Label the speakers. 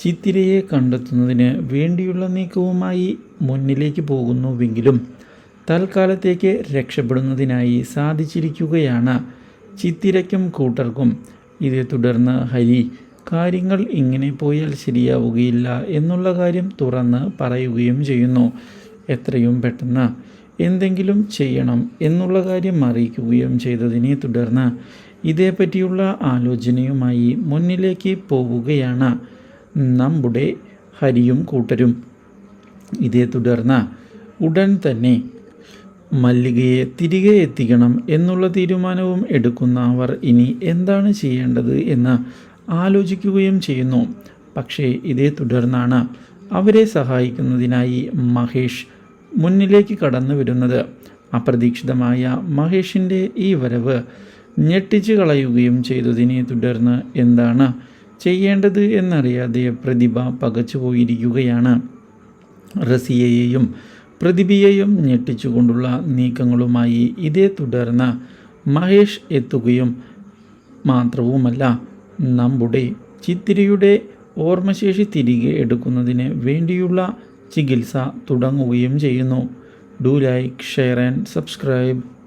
Speaker 1: ചിത്തിരയെ കണ്ടെത്തുന്നതിന് വേണ്ടിയുള്ള നീക്കവുമായി മുന്നിലേക്ക് പോകുന്നുവെങ്കിലും തൽക്കാലത്തേക്ക് രക്ഷപ്പെടുന്നതിനായി സാധിച്ചിരിക്കുകയാണ് ചിത്തിരയ്ക്കും കൂട്ടർക്കും. ഇതേ തുടർന്ന് ഹരി കാര്യങ്ങൾ ഇങ്ങനെ പോയാൽ ശരിയാവുകയില്ല എന്നുള്ള കാര്യം തുറന്ന് പറയുകയും ചെയ്യുന്നു. എത്രയും പെട്ടെന്ന് എന്തെങ്കിലും ചെയ്യണം എന്നുള്ള കാര്യം അറിയിക്കുകയും ചെയ്തതിനെ തുടർന്ന് ഇതേപ്പറ്റിയുള്ള ആലോചനയുമായി മുന്നിലേക്ക് പോവുകയാണ് നമ്മുടെ ഹരിയും കൂട്ടരും. ഇതേ തുടർന്ന് ഉടൻ തന്നെ മല്ലികയെ തിരികെ എത്തിക്കണം എന്നുള്ള തീരുമാനവും എടുക്കുന്ന അവർ ഇനി എന്താണ് ചെയ്യേണ്ടത് എന്ന് ആലോചിക്കുകയും ചെയ്യുന്നു. പക്ഷേ ഇതേ തുടർന്നാണ് അവരെ സഹായിക്കുന്നതിനായി മഹേഷ് മുന്നിലേക്ക് കടന്നു വരുന്നത്. അപ്രതീക്ഷിതമായ മഹേഷിന്റെ ഈ വരവ് ഞെട്ടിച്ചു കളയുകയും ചെയ്തതിനെ തുടർന്ന് എന്താണ് ചെയ്യേണ്ടത് എന്നറിയാതെ പ്രതിഭ പകച്ചുപോയിരിക്കുകയാണ് റസിയയെയും പ്രതിഭയെയും ഞെട്ടിച്ചുകൊണ്ടുള്ള നീക്കങ്ങളുമായി ഇതേ തുടർന്ന് മഹേഷ് എത്തുകയും മാത്രവുമല്ല നമ്മുടെ ചിത്തിരിയുടെ ഓർമ്മശേഷി തിരികെ എടുക്കുന്നതിന് വേണ്ടിയുള്ള ചികിത്സ തുടങ്ങുകയും ചെയ്യുന്നു. Do like share and subscribe